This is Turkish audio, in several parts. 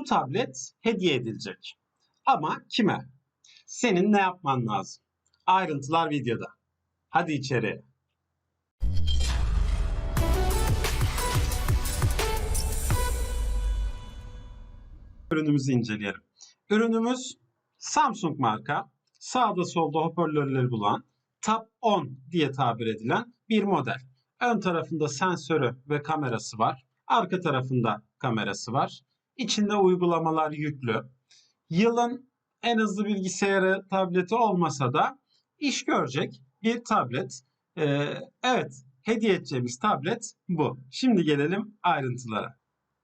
Bu tablet hediye edilecek. Ama kime? Senin ne yapman lazım? Ayrıntılar videoda. Hadi içeriye. Ürünümüzü inceleyelim. Ürünümüz Samsung marka. Sağda solda hoparlörleri bulan Tab 10 diye tabir edilen bir model. Ön tarafında sensörü ve kamerası var. Arka tarafında kamerası var. İçinde uygulamalar yüklü. Yılın en hızlı bilgisayarı, tableti olmasa da iş görecek bir tablet. Ee, evet, hediye edeceğimiz tablet bu. Şimdi gelelim ayrıntılara.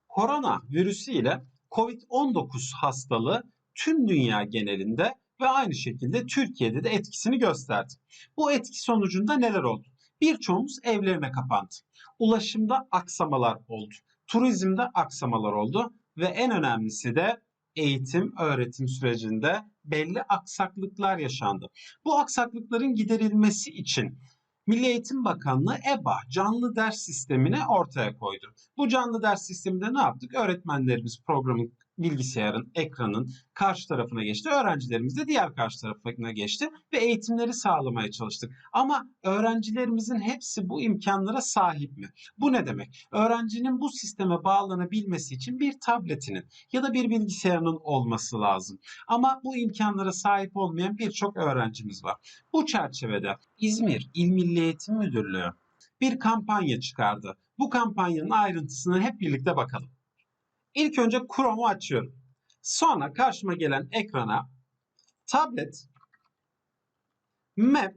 Korona virüsü ile COVID-19 hastalığı tüm dünya genelinde ve aynı şekilde Türkiye'de de etkisini gösterdi. Bu etki sonucunda neler oldu? Birçoğumuz evlerine kapandı. Ulaşımda aksamalar oldu. Turizmde aksamalar oldu ve en önemlisi de eğitim öğretim sürecinde belli aksaklıklar yaşandı. Bu aksaklıkların giderilmesi için Milli Eğitim Bakanlığı EBA canlı ders sistemini ortaya koydu. Bu canlı ders sisteminde ne yaptık? Öğretmenlerimiz programın bilgisayarın, ekranın karşı tarafına geçti. Öğrencilerimiz de diğer karşı tarafına geçti ve eğitimleri sağlamaya çalıştık. Ama öğrencilerimizin hepsi bu imkanlara sahip mi? Bu ne demek? Öğrencinin bu sisteme bağlanabilmesi için bir tabletinin ya da bir bilgisayarının olması lazım. Ama bu imkanlara sahip olmayan birçok öğrencimiz var. Bu çerçevede İzmir İl Milli Eğitim Müdürlüğü bir kampanya çıkardı. Bu kampanyanın ayrıntısına hep birlikte bakalım. İlk önce Chrome'u açıyorum. Sonra karşıma gelen ekrana tablet map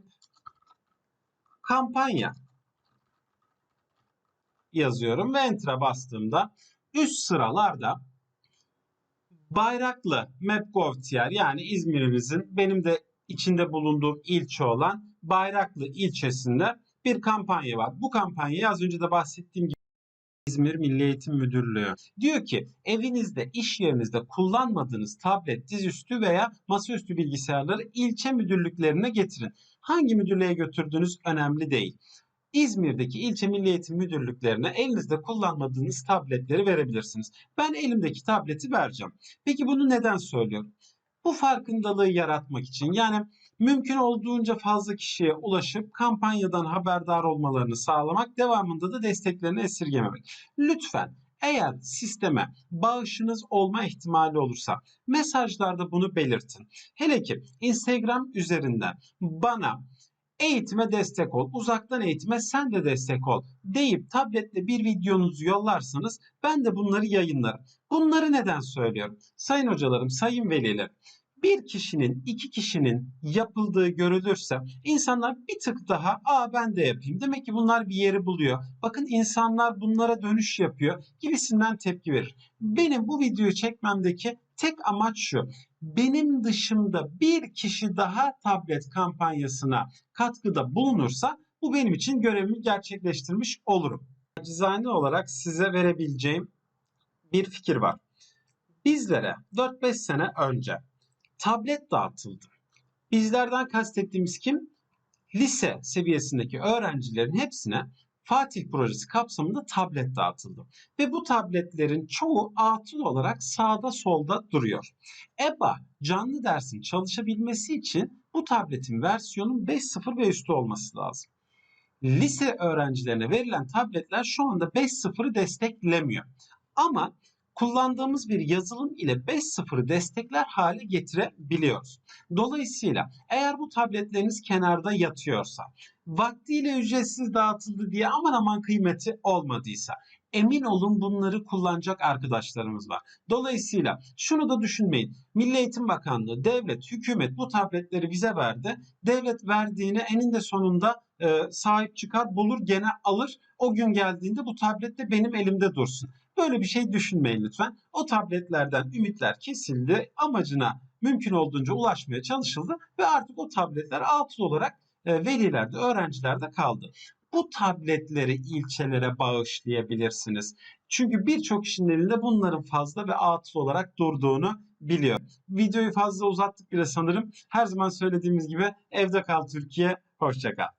kampanya yazıyorum ve enter'a bastığımda üst sıralarda Bayraklı Map.gov.tr yani İzmir'imizin benim de içinde bulunduğum ilçe olan Bayraklı ilçesinde bir kampanya var. Bu kampanyayı az önce de bahsettiğim gibi İzmir Milli Eğitim Müdürlüğü. Diyor ki evinizde, iş yerinizde kullanmadığınız tablet, dizüstü veya masaüstü bilgisayarları ilçe müdürlüklerine getirin. Hangi müdürlüğe götürdüğünüz önemli değil. İzmir'deki ilçe milli eğitim müdürlüklerine elinizde kullanmadığınız tabletleri verebilirsiniz. Ben elimdeki tableti vereceğim. Peki bunu neden söylüyorum? Bu farkındalığı yaratmak için yani mümkün olduğunca fazla kişiye ulaşıp kampanyadan haberdar olmalarını sağlamak, devamında da desteklerini esirgememek. Lütfen eğer sisteme bağışınız olma ihtimali olursa mesajlarda bunu belirtin. Hele ki Instagram üzerinden bana eğitime destek ol, uzaktan eğitime sen de destek ol deyip tabletle bir videonuzu yollarsanız ben de bunları yayınlarım. Bunları neden söylüyorum? Sayın hocalarım, sayın veliler, bir kişinin, iki kişinin yapıldığı görülürse insanlar bir tık daha aa ben de yapayım. Demek ki bunlar bir yeri buluyor. Bakın insanlar bunlara dönüş yapıyor gibisinden tepki verir. Benim bu videoyu çekmemdeki tek amaç şu. Benim dışımda bir kişi daha tablet kampanyasına katkıda bulunursa bu benim için görevimi gerçekleştirmiş olurum. Acizane olarak size verebileceğim bir fikir var. Bizlere 4-5 sene önce tablet dağıtıldı. Bizlerden kastettiğimiz kim? Lise seviyesindeki öğrencilerin hepsine Fatih projesi kapsamında tablet dağıtıldı. Ve bu tabletlerin çoğu atıl olarak sağda solda duruyor. EBA canlı dersin çalışabilmesi için bu tabletin versiyonun 5.0 ve üstü olması lazım. Lise öğrencilerine verilen tabletler şu anda 5.0'ı desteklemiyor. Ama kullandığımız bir yazılım ile 5.0'ı destekler hale getirebiliyoruz. Dolayısıyla eğer bu tabletleriniz kenarda yatıyorsa, vaktiyle ücretsiz dağıtıldı diye aman aman kıymeti olmadıysa, emin olun bunları kullanacak arkadaşlarımız var. Dolayısıyla şunu da düşünmeyin. Milli Eğitim Bakanlığı, devlet, hükümet bu tabletleri bize verdi. Devlet verdiğine eninde sonunda e, sahip çıkar, bulur, gene alır. O gün geldiğinde bu tablet de benim elimde dursun. Böyle bir şey düşünmeyin lütfen. O tabletlerden ümitler kesildi. Amacına mümkün olduğunca ulaşmaya çalışıldı ve artık o tabletler atıl olarak e, velilerde, öğrencilerde kaldı. Bu tabletleri ilçelere bağışlayabilirsiniz. Çünkü birçok kişinin elinde bunların fazla ve atıl olarak durduğunu biliyor. Videoyu fazla uzattık bile sanırım. Her zaman söylediğimiz gibi evde kal Türkiye, hoşça kal.